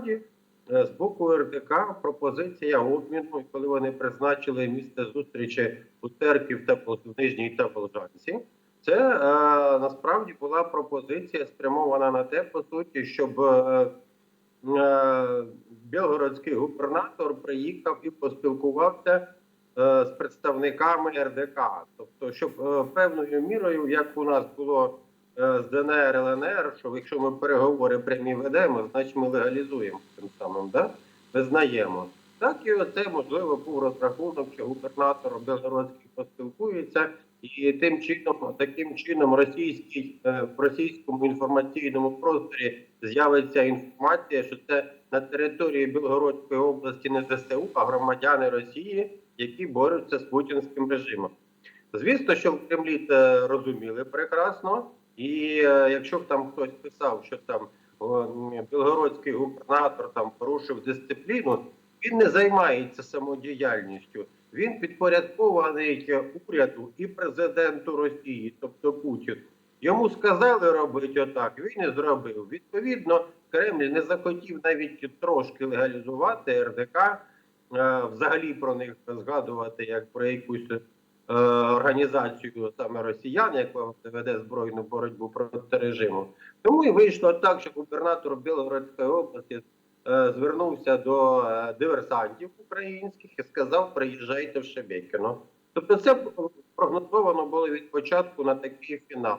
насправді е, з боку РДК пропозиція обміну, коли вони призначили місце зустрічі у церкві в Нижній Тепложанці, це е, насправді була пропозиція спрямована на те, по суті, щоб е, е, білгородський губернатор приїхав і поспілкувався е, з представниками РДК. Тобто, щоб е, певною мірою, як у нас було з ДНР ЛНР, що якщо ми переговори прямі ведемо, значить ми легалізуємо тим самим, да? визнаємо. Так і оце можливо був розрахунок, що губернатор Білгородський поспілкується, і тим чином, таким чином, російський е, в російському інформаційному просторі з'явиться інформація, що це на території Білгородської області не ЗСУ, а громадяни Росії, які борються з путінським режимом. Звісно, що в Кремлі це розуміли прекрасно, і е, якщо б там хтось писав, що там білгородський губернатор там порушив дисципліну, він не займається самодіяльністю. Він підпорядкований уряду і президенту Росії, тобто Путіну. Йому сказали робити отак, він і зробив. Відповідно, Кремль не захотів навіть трошки легалізувати РДК, е, взагалі про них згадувати як про якусь е, організацію саме росіян, яка веде збройну боротьбу проти режиму. Тому і вийшло так, що губернатор Білгородської області е, звернувся до е, диверсантів українських і сказав: приїжджайте в Шебекіно. Тобто, це прогнозовано було від початку на такий фінал.